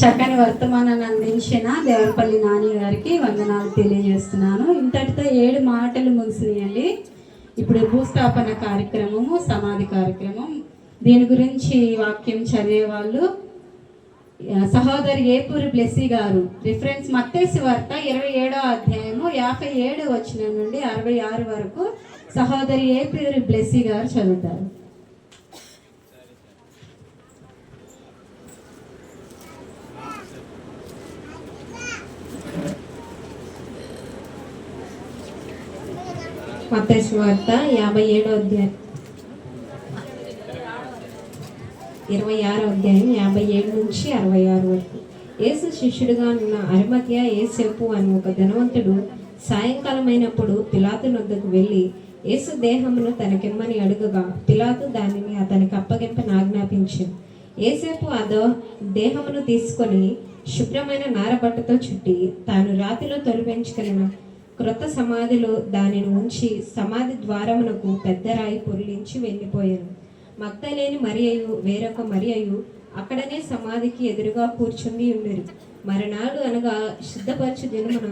చక్కని వర్తమానాన్ని అందించిన దేవరపల్లి నాని గారికి వందనాలు తెలియజేస్తున్నాను. ఇంతటితో ఏడు మాటలు ముగిసినాయండి. ఇప్పుడు భూస్థాపన కార్యక్రమము సమాధి కార్యక్రమం. దీని గురించి వాక్యం చదివే వాళ్ళు సహోదరి ఏపూరి బ్లెస్సీ గారు రిఫరెన్స్ మత్తేసి వార్త ఇరవై ఏడో అధ్యాయము యాభై ఏడు వచ్చిన నుండి అరవై ఆరు వరకు సహోదరి ఏపూరి బ్లెస్సీ గారు చదువుతారు. మత్తేసి వార్త యాభై ఏడో అధ్యాయం. ఇరవై ఆరో అధ్యాయం యాభై ఏడు నుంచి అరవై ఆరు వరకు. ఏసు శిష్యుడుగా ఉన్న అరిమత్య ఏసేపు అని ఒక ధనవంతుడు సాయంకాలం అయినప్పుడు పిలాతు నొద్దకు వెళ్ళి యేసు దేహమును తనకిమ్మని అడుగగా పిలాతు దానిని అతనికి అప్పగింపని ఆజ్ఞాపించింది ఏసేపు అదో దేహమును తీసుకొని శుభ్రమైన నారబట్టతో చుట్టి తాను రాతిలో తొలిపెంచుకున్న క్రొత్త సమాధిలో దానిని ఉంచి సమాధి ద్వారమునకు పెద్ద రాయి పొరిలించి వెళ్ళిపోయాను. మగ్ధలేని మరియయు వేరొక మరియయు అక్కడనే సమాధికి ఎదురుగా కూర్చుని ఉండరు. మరునాడు అనగా శుద్ధపరచు దినమున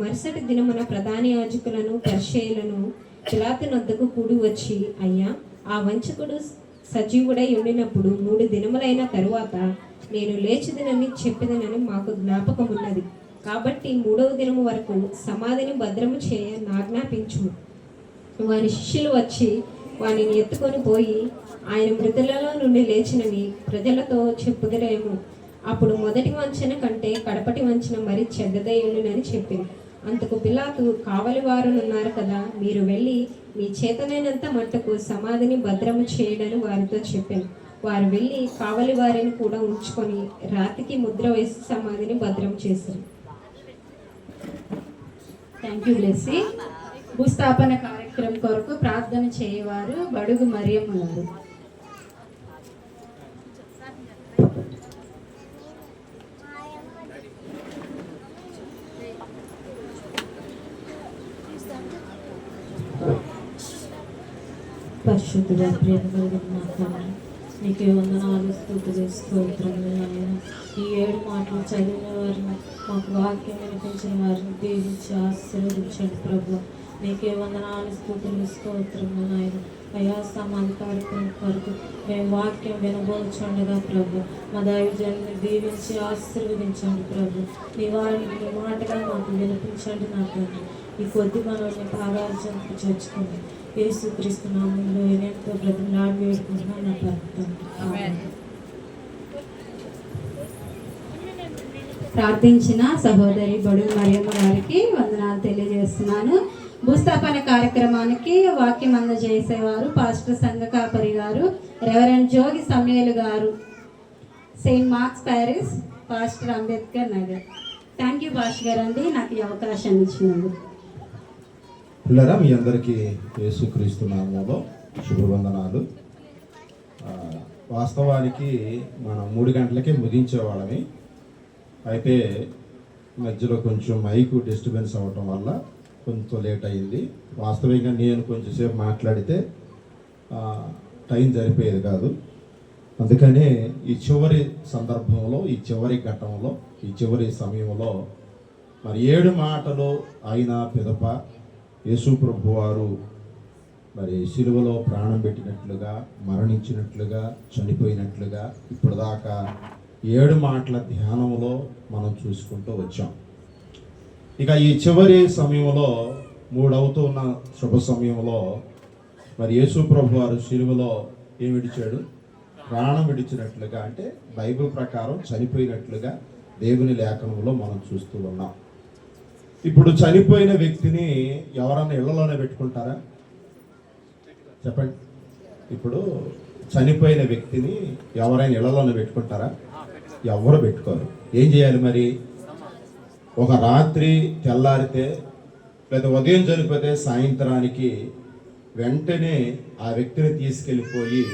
మరుసటి దినమున ప్రధాన యాజకులను పరిచయులను పిలాతు నొద్దకు కూడి వచ్చి అయ్యా ఆ వంచకుడు సజీవుడై ఉండినప్పుడు మూడు దినములైన తరువాత నేను లేచిదనని చెప్పిదనని మాకు జ్ఞాపకం ఉన్నది కాబట్టి మూడవ దినము వరకు సమాధిని భద్రము చేయ ఆజ్ఞాపించు వారి శిష్యులు వచ్చి వానిని ఎత్తుకొని పోయి ఆయన మృతులలో నుండి లేచినని ప్రజలతో చెప్పుదరేమో. అప్పుడు మొదటి వంచన కంటే కడపటి వంచన మరి చెడ్డదయ్యుండునని చెప్పింది అంతకు పిలాతు కావలి వారునున్నారు కదా మీరు వెళ్ళి మీ చేతనైనంత మట్టుకు సమాధిని భద్రము చేయడని వారితో చెప్పాను వారు వెళ్ళి కావలి వారిని కూడా ఉంచుకొని రాతికి ముద్ర వేసి సమాధిని భద్రం చేశారు థ్యాంక్ యూ బ్లెస్సి భూస్థాపన కార్యక్రమం కొరకు ప్రార్థన చేయవారు బడుగు మరియమ్మ గారు. పరిశుద్ధుడ ప్రేమ కలిగిన నీకే వందనాలు స్థుతులు స్తోత్రములు ఈ ఏడు మాటలు చదివిన వారిని మాకు వాక్యం వినిపించిన వారిని దీవించి ఆశీర్వదించండి ప్రభు. నీకే వందనాలు స్థూతులు స్తోత్రములు నాయన. అయా సమాధి కార్యక్రమం కొరకు మేము వాక్యం వినబోచుండగా ప్రభు. మా దైవజన్ని దీవించి ఆశీర్వదించండి ప్రభు. నీ వారిని నీ మాటగా మాకు వినిపించండి నా తండ్రి. ఈ కొద్ది మనల్ని పాదార్జనకు చంపి చచ్చుకోండి యేసు క్రీస్తు నామంలో ఎంతో బ్రతిమలాడి వేడుకుంటున్నాను నా పర్వతం ప్రార్థించిన సహోదరి బడు మరియమ్మ గారికి వందనాలు తెలియజేస్తున్నాను. భూస్థాపన కార్యక్రమానికి వాక్యం అందజేసేవారు పాస్టర్ సంఘకాపరి గారు రెవరెండ్ జోగి సమయలు గారు saint Mark's parish pastor Ambedkar Nagar. Thank you pastor గారు అండి. నాకు ఈ అవకాశం ఇచ్చినందుకు. పిల్లరా మీ అందరికీ యేసుక్రీస్తు నామంలో శుభవందనాలు. వాస్తవానికి మనం మూడు గంటలకే ముగించేవాళ్ళని అయితే మధ్యలో కొంచెం మైకు డిస్టర్బెన్స్ అవ్వటం వల్ల కొంచెం లేట్ అయింది వాస్తవంగా నేను కొంచెంసేపు మాట్లాడితే టైం సరిపోయేది కాదు. అందుకనే ఈ చివరి సందర్భంలో ఈ చివరి ఘట్టంలో ఈ చివరి సమయంలో మరి ఏడు మాటలు ఆయన పిదప యేసు ప్రభు వారు మరి సిలువలో ప్రాణం పెట్టినట్లుగా మరణించినట్లుగా చనిపోయినట్లుగా ఇప్పుడు దాకా ఏడు మాటల ధ్యానంలో మనం చూసుకుంటూ వచ్చాం. ఇక ఈ చివరి సమయంలో మూడవుతున్న శుభ సమయంలో మరి యేసు ప్రభు వారు సిలువలో ఏం విడిచాడు? ప్రాణం విడిచినట్లుగా అంటే బైబిల్ ప్రకారం చనిపోయినట్లుగా దేవుని లేఖనంలో మనం చూస్తూ ఉన్నాం. ఇప్పుడు చనిపోయిన వ్యక్తిని ఎవరన్నా ఇళ్ళలోనే పెట్టుకుంటారా? చెప్పండి. ఇప్పుడు చనిపోయిన వ్యక్తిని ఎవరైనా ఇళ్ళలోనే పెట్టుకుంటారా? ఎవరు పెట్టుకోరు. ఏం చేయాలి మరి? ఒక రాత్రి తెల్లారితే లేదా ఉదయం చనిపోతే సాయంత్రానికి వెంటనే ఆ వ్యక్తిని తీసుకెళ్ళిపోయి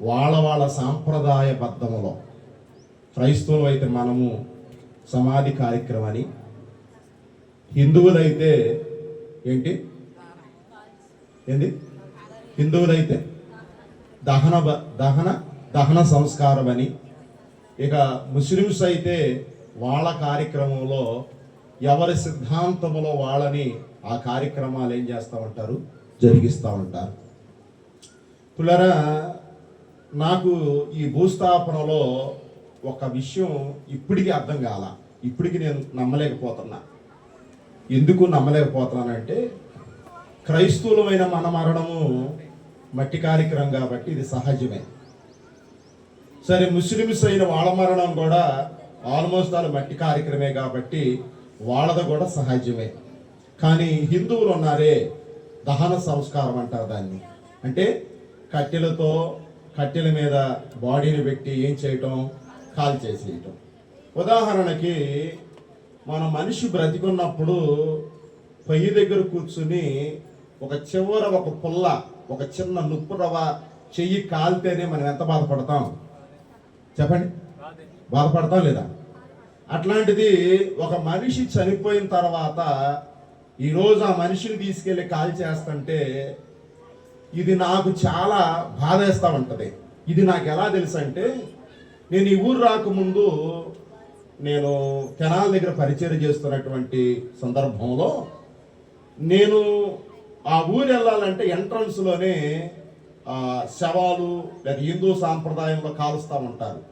వాళ్ళ వాళ్ళ సాంప్రదాయ బద్ధములో క్రైస్తవులు అయితే మనము సమాధి కార్యక్రమాన్ని హిందువులైతే ఏంటి? ఏంది? హిందువులైతే దహన బ- దహన దహన సంస్కారం అని ఇక ముస్లిమ్స్ అయితే వాళ్ళ కార్యక్రమంలో ఎవరి సిద్ధాంతములో వాళ్ళని ఆ కార్యక్రమాలు ఏం చేస్తూ ఉంటారు? జరిగిస్తూ ఉంటారు. పులరా నాకు ఈ భూస్థాపనలో ఒక విషయం ఇప్పటికీ అర్థం కాల. ఇప్పటికి నేను నమ్మలేకపోతున్నా. ఎందుకు నమ్మలేకపోతున్నానంటే క్రైస్తవులమైన మన మరణము మట్టి కార్యక్రమం కాబట్టి ఇది సహజమే. సరే ముస్లిమ్స్ అయిన వాళ్ళ మరణం కూడా ఆల్మోస్ట్ వాళ్ళు మట్టి కార్యక్రమే కాబట్టి వాళ్ళది కూడా సహజమే. కానీ హిందువులు ఉన్నారే దహన సంస్కారం అంటారు దాన్ని. అంటే కట్టెలతో కట్టెల మీద బాడీని పెట్టి ఏం చేయటం? కాల్ చేసేయటం. ఉదాహరణకి మన మనిషి బ్రతికున్నప్పుడు పొయ్యి దగ్గర కూర్చుని ఒక చివర ఒక పుల్ల ఒక చిన్న నుప్పు రవ్వ చెయ్యి కాలితేనే మనం ఎంత బాధపడతాం? చెప్పండి. బాధపడతాం లేదా? అట్లాంటిది ఒక మనిషి చనిపోయిన తర్వాత ఈరోజు ఆ మనిషిని తీసుకెళ్ళి కాల్ చేస్తుంటే ఇది నాకు చాలా బాధేస్తూ ఉంటుంది. ఇది నాకు ఎలా తెలుసు అంటే నేను ఈ ఊరు రాకముందు నేను కెనాల్ దగ్గర పరిచయం చేస్తున్నటువంటి సందర్భంలో నేను ఆ ఊరు వెళ్ళాలంటే ఎంట్రన్స్లోనే శవాలు లేదా హిందూ సాంప్రదాయంలో కాలుస్తూ ఉంటారు.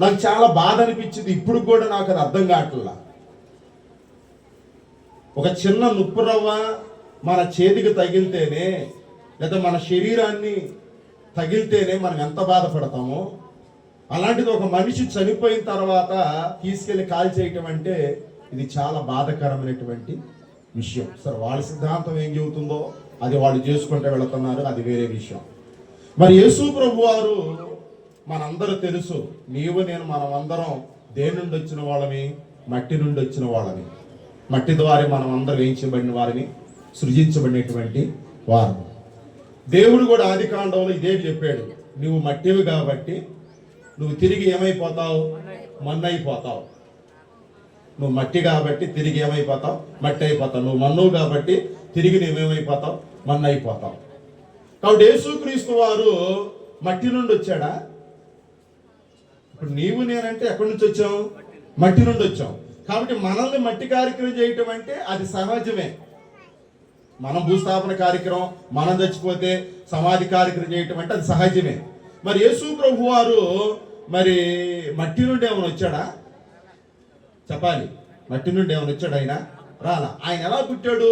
నాకు చాలా బాధ అనిపించింది. ఇప్పుడు కూడా నాకు అది అర్థం కావట్లా. ఒక చిన్న నుప్పు రవ్వ మన చేతికి తగిలితేనే లేదా మన శరీరాన్ని తగిలితేనే మనం ఎంత బాధపడతామో అలాంటిది ఒక మనిషి చనిపోయిన తర్వాత తీసుకెళ్ళి కాల్ చేయటం అంటే ఇది చాలా బాధకరమైనటువంటి విషయం. సరే వాళ్ళ సిద్ధాంతం ఏం చెబుతుందో అది వాళ్ళు చేసుకుంటూ వెళుతున్నారు అది వేరే విషయం. మరి యేసు ప్రభు వారు మనందరూ తెలుసు నీవు నేను మనం అందరం దేని నుండి వచ్చిన వాళ్ళమి? మట్టి నుండి వచ్చిన వాళ్ళని మట్టి ద్వారా మనం అందరం వేయించబడిన వారిని సృజించబడినటువంటి వారు. దేవుడు కూడా ఆది కాండంలో ఇదే చెప్పాడు నువ్వు మట్టివి కాబట్టి నువ్వు తిరిగి ఏమైపోతావు? మన్ను అయిపోతావు నువ్వు మట్టి కాబట్టి తిరిగి ఏమైపోతావు? మట్టి అయిపోతావు నువ్వు మన్నువు కాబట్టి తిరిగి నువ్వేమైపోతావు మన్ను అయిపోతావు కాబట్టి యేసుక్రీస్తు వారు మట్టి నుండి వచ్చాడా? ఇప్పుడు నీవు నేనంటే ఎక్కడి నుంచి వచ్చాం మట్టి నుండి వచ్చాం కాబట్టి మనల్ని మట్టి కార్యక్రమం చేయటం అంటే అది సహజమే. మనం భూస్థాపన కార్యక్రమం మనం చచ్చిపోతే సమాధి కార్యక్రమం చేయటం అంటే అది సహజమే. మరి యేసు ప్రభు వారు మరి మట్టి నుండి ఏమైనా వచ్చాడా? చెప్పాలి. మట్టి నుండి ఏమైనా వచ్చాడు ఆయన? రాలా. ఆయన ఎలా పుట్టాడు?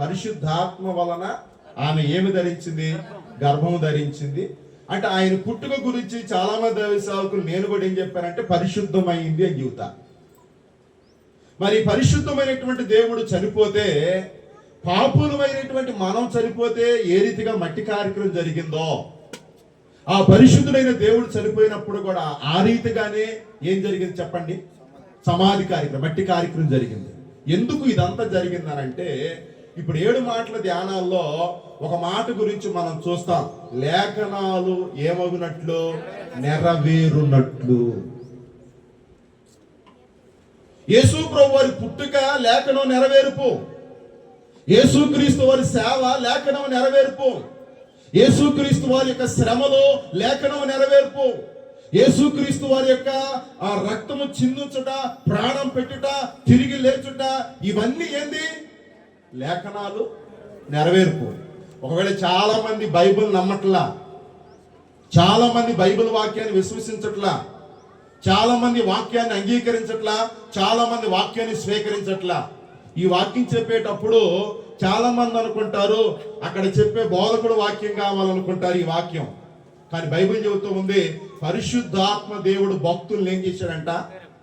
పరిశుద్ధాత్మ వలన ఆమె ఏమి ధరించింది? గర్భము ధరించింది. అంటే ఆయన పుట్టుక గురించి చాలా మంది సేవకులు నేను కూడా ఏం చెప్పానంటే పరిశుద్ధమైంది అని చెబుతా. మరి పరిశుద్ధమైనటువంటి దేవుడు చనిపోతే పాపులమైనటువంటి మనం చనిపోతే ఏ రీతిగా మట్టి కార్యక్రమం జరిగిందో ఆ పరిశుద్ధుడైన దేవుడు చనిపోయినప్పుడు కూడా ఆ రీతిగానే ఏం జరిగింది చెప్పండి? సమాధి కార్యక్రమం మట్టి కార్యక్రమం జరిగింది. ఎందుకు ఇదంతా జరిగిందనంటే ఇప్పుడు ఏడు మాటల ధ్యానాల్లో ఒక మాట గురించి మనం చూస్తాం. లేఖనాలు ఏమగునట్లు? నెరవేరునట్లు. యేసు ప్రభు వారి పుట్టుక లేఖనం నెరవేర్పు. యేసుక్రీస్తు వారి సేవ లేఖనం నెరవేర్పు. యేసుక్రీస్తు వారి యొక్క శ్రమలో లేఖనం నెరవేర్పు. యేసుక్రీస్తు వారి యొక్క ఆ రక్తము చిందుచుట ప్రాణం పెట్టుట తిరిగి లేచుట ఇవన్నీ ఏంది? లేఖనాలు నెరవేర్పు ఒకవేళ చాలామంది బైబిల్ నమ్మట్లా చాలామంది బైబిల్ వాక్యాన్ని విశ్వసించట్లా చాలామంది వాక్యాన్ని అంగీకరించట్లా చాలామంది వాక్యాన్ని స్వీకరించట్లా ఈ వాక్యం చెప్పేటప్పుడు చాలామంది అనుకుంటారు అక్కడ చెప్పే బోధకుడు వాక్యం కావాలనుకుంటారు ఈ వాక్యం. కానీ బైబిల్ చెబుతూ ఉంది పరిశుద్ధాత్మ దేవుడు భక్తుల్ని ఏం చేశాడంట?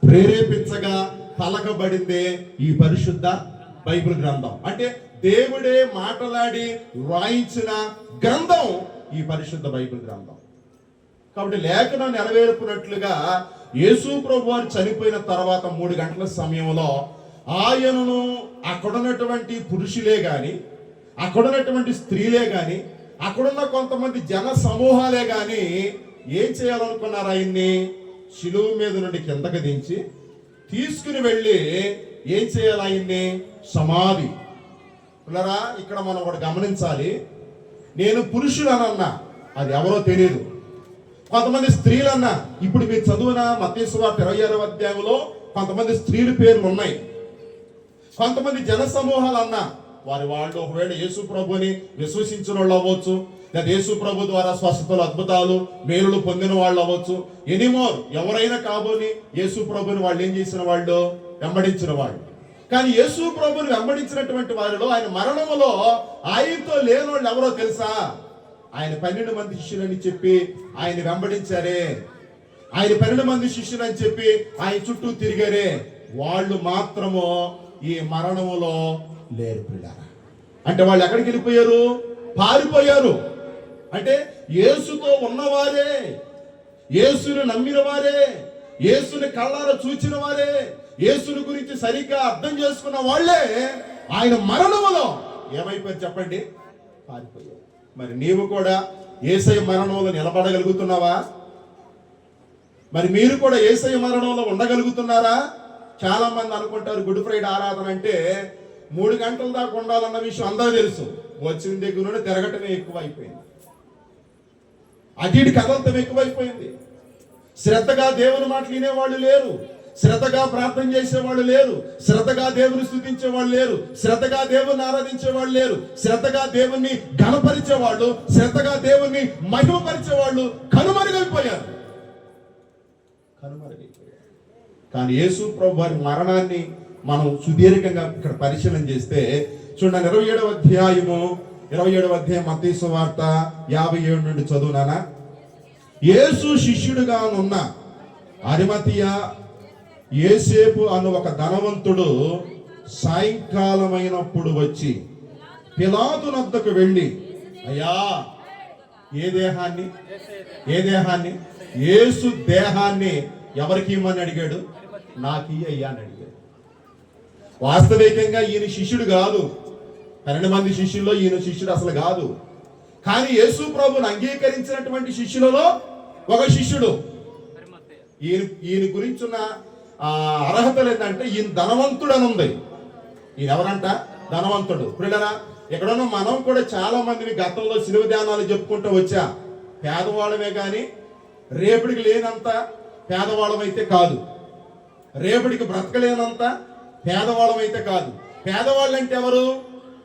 ప్రేరేపించగా పలకబడిందే ఈ పరిశుద్ధ బైబిల్ గ్రంథం. అంటే దేవుడే మాట్లాడి వ్రాయించిన గ్రంథం ఈ పరిశుద్ధ బైబిల్ గ్రంథం. కాబట్టి లేఖనం నెరవేర్పునట్లుగా యేసు ప్రభు వారు చనిపోయిన తర్వాత మూడు గంటల సమయంలో ఆయనను అక్కడున్నటువంటి పురుషులే గాని అక్కడున్నటువంటి స్త్రీలే గాని అక్కడున్న కొంతమంది జన సమూహాలే గాని ఏం చేయాలనుకున్నారు ఆయన్ని? శిలువు మీద నుండి కిందకి దించి తీసుకుని వెళ్ళి ఏం చేయాలి ఆయన్ని సమాధి. పిల్లరా ఇక్కడ మనం ఒకటి గమనించాలి. నేను పురుషులనన్నా అది ఎవరో తెలియదు కొంతమంది స్త్రీలన్నా ఇప్పుడు మీరు చదువున మతేశ్వర ఇరవై ఆరవ అధ్యాయంలో కొంతమంది స్త్రీల పేర్లు ఉన్నాయి. కొంతమంది జన సమూహాలు అన్నా వారి వాళ్ళు ఒకవేళ యేసు ప్రభుని విశ్వసించిన వాళ్ళు అవ్వచ్చు లేదా యేసు ప్రభు ద్వారా స్వస్థతలు అద్భుతాలు మేలులు పొందిన వాళ్ళు అవ్వచ్చు. ఎనిమోర్ ఎవరైనా కాబోని యేసు ప్రభుని వాళ్ళు ఏం చేసిన వాళ్ళు? వెంబడించిన వాళ్ళు కానీ యేసు ప్రభుని వెంబడించినటువంటి వారిలో ఆయన మరణములో ఆయనతో లేని వాళ్ళు ఎవరో తెలుసా? ఆయన పన్నెండు మంది శిష్యులని చెప్పి ఆయన వెంబడించారే. ఆయన పన్నెండు మంది శిష్యులని చెప్పి ఆయన చుట్టూ తిరిగారే. వాళ్ళు మాత్రము ఈ మరణములో లేరు పిల్లారా అంటే వాళ్ళు ఎక్కడికి వెళ్ళిపోయారు? పారిపోయారు. అంటే యేసుతో ఉన్నవారే. యేసుని నమ్మిన వారే యేసుని కళ్ళారా చూచిన వారే యేసుని గురించి సరిగ్గా అర్థం చేసుకున్న వాళ్ళే ఆయన మరణములో ఏమైపోయింది చెప్పండి? పారిపోయారు. మరి నీవు కూడా ఏసై మరణంలో నిలబడగలుగుతున్నావా? మరి మీరు కూడా ఏసై మరణంలో ఉండగలుగుతున్నారా? చాలా మంది అనుకుంటారు గుడ్ ఫ్రైడే ఆరాధన అంటే మూడు గంటల దాకా ఉండాలన్న విషయం అందరూ తెలుసు. వచ్చిన దగ్గర నుండి తిరగటమే ఎక్కువ అయిపోయింది అటు కదలతం ఎక్కువైపోయింది. శ్రద్ధగా దేవుని మాటలు వినేవాళ్ళు లేరు. శ్రద్ధగా ప్రార్థన చేసేవాళ్ళు లేరు. శ్రద్ధగా దేవుని స్థుతించే వాళ్ళు లేరు. శ్రద్ధగా దేవుని ఆరాధించే వాళ్ళు లేరు. శ్రద్ధగా దేవుణ్ణి ఘనపరిచే వాళ్ళు శ్రద్ధగా దేవుణ్ణి మహిమపరిచే వాళ్ళు కనుమరుగైపోయారు. కనుమరుగైపోయారు. కానీ యేసు ప్రభు వారి మరణాన్ని మనం సుదీర్ఘంగా ఇక్కడ పరిశీలన చేస్తే చూడండి ఇరవై ఏడవ అధ్యాయము ఇరవై ఏడవ అధ్యాయం మతీసు వార్త యాభై ఏడు నుండి చదువునానా యేసు శిష్యుడుగా ఉన్న అరిమతియ ఏసేపు అను ఒక ధనవంతుడు సాయంకాలమైనప్పుడు వచ్చి పిలాదునద్దకు వెళ్ళి అయ్యా ఏ దేహాన్ని? ఏ దేహాన్ని? ఏసు దేహాన్ని ఎవరికి ఇమ్మని అడిగాడు? నాకు అయ్యా అని అడిగాడు. వాస్తవికంగా ఈయన శిష్యుడు కాదు. పన్నెండు మంది శిష్యుల్లో ఈయన శిష్యుడు అసలు కాదు. కానీ యేసు ప్రభుని అంగీకరించినటువంటి శిష్యులలో ఒక శిష్యుడు. ఈయన ఈయన గురించిన అర్హత అర్హతలు ఏంటంటే ఈయన ధనవంతుడు అని ఉంది ఈయన ఎవరంట? ధనవంతుడు. ఇప్పుడేనా ఎక్కడన్నా మనం కూడా చాలా మందిని గతంలో సిలువ ధ్యానాలు చెప్పుకుంటూ వచ్చా. పేదవాళ్ళమే కానీ రేపటికి లేనంత పేదవాళ్ళమైతే కాదు. రేపటికి బ్రతకలేనంత పేదవాళ్ళమైతే కాదు. పేదవాళ్ళు అంటే ఎవరు?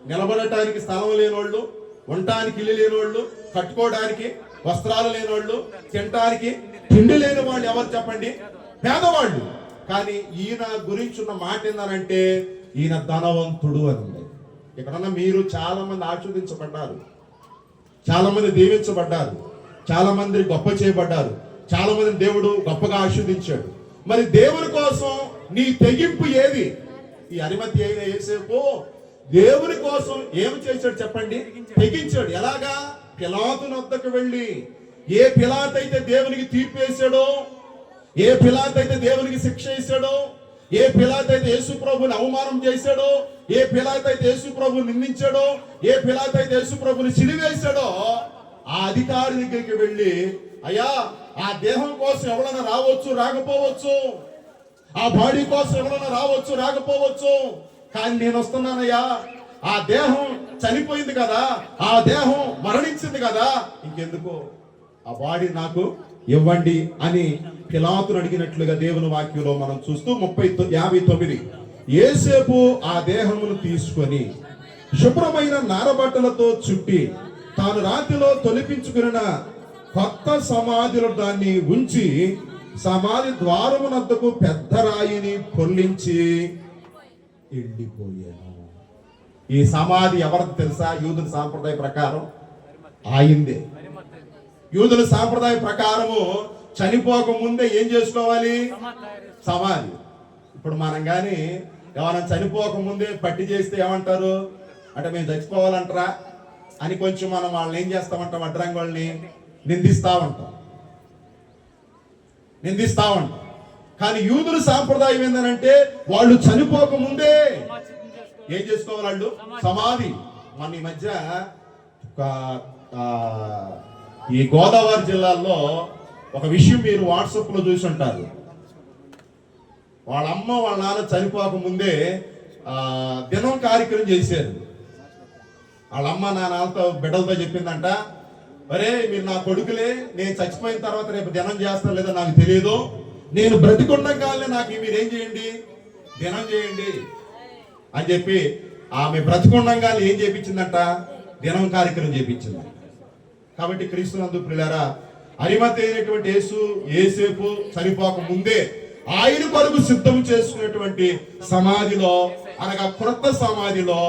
నిలబడటానికి స్థలం లేనోళ్ళు ఉండటానికి ఇల్లు లేనోళ్ళు కట్టుకోవడానికి వస్త్రాలు లేనోళ్ళు తినటానికి తిండి లేని వాళ్ళు ఎవరు చెప్పండి? పేదవాళ్ళు. కానీ ఈయన గురించి ఉన్న మాట ఏందనంటే ఈయన ధనవంతుడు అని ఉంది. ఇక్కడున్న మీరు చాలా మంది ఆస్వాదించబడ్డారు చాలా మంది దీవించబడ్డారు. చాలా మంది గొప్ప చేయబడ్డారు. చాలా మంది దేవుడు గొప్పగా ఆశీర్దించాడు మరి దేవుని కోసం నీ తెగింపు ఏది? ఈ అరిమతి అయిన ఏసేపు దేవుని కోసం ఏమి చేశాడు చెప్పండి? తెగించాడు. ఎలాగా? పిలాతు వద్దకు వెళ్ళి ఏ పిలాత్ అయితే దేవునికి తీర్పు వేశాడో ఏ పిలాత్ అయితే దేవునికి శిక్ష ఇస్తాడో ఏ పిలాత్ అయితే యేసు ప్రభుని అవమానం చేశాడో ఏ పిలాత్ అయితే యేసు ప్రభుని నిందించాడో ఏ పిలాత్ అయితే యేసు ప్రభుని సిలివేశాడో ఆ అధికారి దగ్గరికి వెళ్ళి అయ్యా ఆ దేహం కోసం ఎవరైనా రావచ్చు రాకపోవచ్చు. ఆ బాడీ కోసం ఎవరైనా రావచ్చు రాకపోవచ్చు. కానీ నేను వస్తున్నానయ్యా. ఆ దేహం చనిపోయింది కదా ఆ దేహం మరణించింది కదా ఇంకెందుకు? ఆ బాడీ నాకు ఇవ్వండి అని పిలాతును అడిగినట్లుగా దేవుని వాక్యంలో మనం చూస్తూ ముప్పై యాభై తొమ్మిది. ఏసేపు ఆ దేహమును తీసుకొని శుభ్రమైన నారబట్టలతో చుట్టి తాను రాతిలో తొలిపించుకున్న కొత్త సమాధిలో దాన్ని ఉంచి సమాధి ద్వారమునద్దకు పెద్ద రాయిని పొల్లించి ఎండిపోయాను. ఈ సమాధి ఎవరికి తెలుసా? యూదుల సాంప్రదాయ ప్రకారం ఆయిందే. యూదుల సాంప్రదాయ ప్రకారము చనిపోక ముందే ఏం చేసుకోవాలి? సమాధి. ఇప్పుడు మనం కానీ ఎవరైనా చనిపోక ముందే పట్టి చేస్తే ఏమంటారు? అంటే మేము చచ్చిపోవాలంటారా? అని కొంచెం మనం వాళ్ళని ఏం చేస్తామంటాం? అడ్రంగి వాళ్ళని నిందిస్తా ఉంటాం. నిందిస్తా ఉంటాం. కానీ యూదుల సాంప్రదాయం ఏంటంటే వాళ్ళు చనిపోక ముందే ఏం చేసుకోవాలి వాళ్ళు? సమాధి. మన ఈ మధ్య ఈ గోదావరి జిల్లాలో ఒక విషయం మీరు వాట్సాప్లో చూసి ఉంటారు. వాళ్ళ అమ్మ వాళ్ళ నాన్న చనిపోక ముందే దినం కార్యక్రమం చేశారు. వాళ్ళమ్మ నాన్నలతో బిడ్డలతో చెప్పిందంట మరే మీరు నా కొడుకులే నేను చచ్చిపోయిన తర్వాత రేపు దినం చేస్తాను లేదో నాకు తెలియదు. నేను బ్రతికుండగానే నాకు మీరేం చేయండి? దినం చేయండి. అని చెప్పి ఆమె బ్రతికుండగానే ఏం చేపించిందంట? దినం కార్యక్రమం చేపించింది. కాబట్టి క్రీస్తునందు ప్రిలారా అరిమతి అయినటువంటి యేసు ఏసేపు చనిపోక ముందే ఆయన కొరకు సిద్ధం చేసుకున్నటువంటి సమాధిలో అనగా క్రొత్త సమాధిలో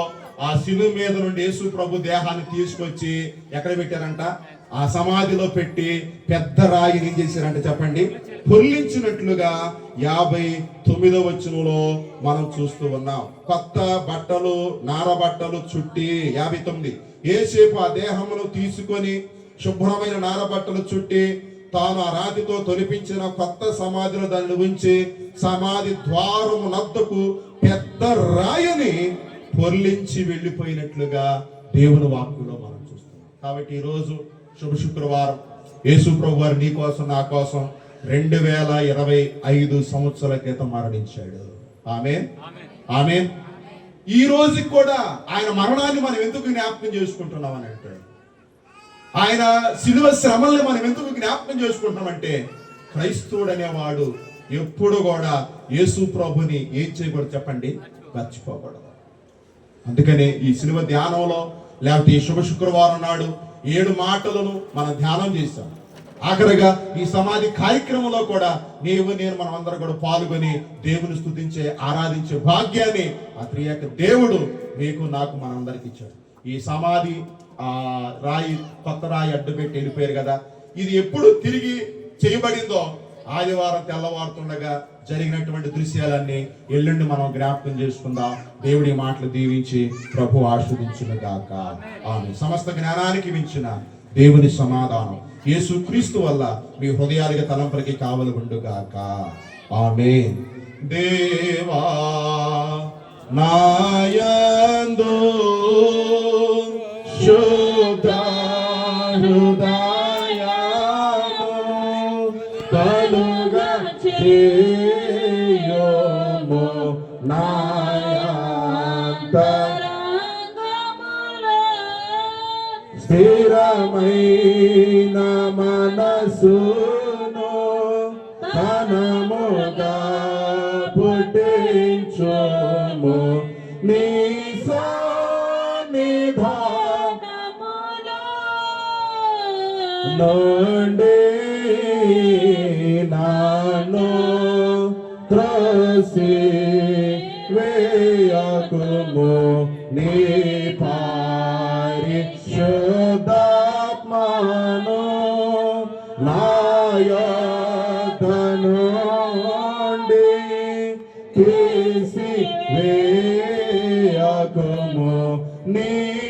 ఆ శిలు మీద నుండి యేసు ప్రభు దేహాన్ని తీసుకొచ్చి ఎక్కడ పెట్టారంట? ఆ సమాధిలో పెట్టి పెద్ద రాయిని ఏం చేశారంట చెప్పండి? పొల్లించినట్లుగా యాభై తొమ్మిదో వచనంలో మనం చూస్తూ ఉన్నాం. కొత్త బట్టలు నార బట్టలు చుట్టి యాభై తొమ్మిది. ఏసేపు ఆ దేహమును తీసుకొని శుభ్రమైన నార బట్టలు చుట్టి తాను ఆ రాతితో తొలిపించిన కొత్త సమాధిలో దానిని ఉంచి సమాధి ద్వారము నద్దకు పెద్ద రాయని పొర్లించి వెళ్ళిపోయినట్లుగా దేవుని వాక్కులో మనం చూస్తున్నాం. కాబట్టి ఈ రోజు శుభ శుక్రవారం. యేసు ప్రభు వారు నీ కోసం నా కోసం రెండు వేల ఇరవై ఐదు సంవత్సరాల క్రితం మరణించాడు. ఆమె ఆమె ఈ రోజుకి కూడా ఆయన మరణాన్ని మనం ఎందుకు జ్ఞాపకం చేసుకుంటున్నాం అని ఆయన శిలువ శ్రమల్ని మనం ఎందుకు జ్ఞాపకం చేసుకుంటున్నామంటే క్రైస్తవుడు అనేవాడు ఎప్పుడు కూడా యేసు ప్రభుని ఏం చేయకూడదు చెప్పండి? మర్చిపోకూడదు. అందుకనే ఈ శిలువ ధ్యానంలో లేకపోతే ఈ శుభ శుక్రవారం నాడు ఏడు మాటలను మనం ధ్యానం చేశాం. ఆఖరిగా ఈ సమాధి కార్యక్రమంలో కూడా నీవు నేను మనం అందరం కూడా పాల్గొని దేవుని స్థుతించే ఆరాధించే భాగ్యాన్ని ఆ త్రియేక దేవుడు మీకు నాకు మనందరికి ఇచ్చాడు. ఈ సమాధి రాయి కొత్త రాయి అడ్డు పెట్టి వెళ్ళిపోయారు కదా. ఇది ఎప్పుడు తిరిగి చేయబడిందో ఆదివారం తెల్లవారుతుండగా జరిగినటువంటి దృశ్యాలన్నీ ఎల్లుండి మనం జ్ఞాపకం చేసుకుందాం. దేవుడి మాటలు దీవించి ప్రభు ఆస్వాదించిన గాక. ఆమె సమస్త జ్ఞానానికి మించిన దేవుని సమాధానం. యేసు క్రీస్తు వల్ల మీ హృదయాలకి తలంపరికి కావలి ఉండుగాక ఆమె దేవా నాయందో శుద్ధ హృదయము కలుగా చేయము నాయంతర స్థిరమైన మనసును ధనముగా నుండి నాను త్రోసి వేయకుము నీ పరిశుద్ధాత్మను నాయతనుండి తీసి వేయకుము నీరోచన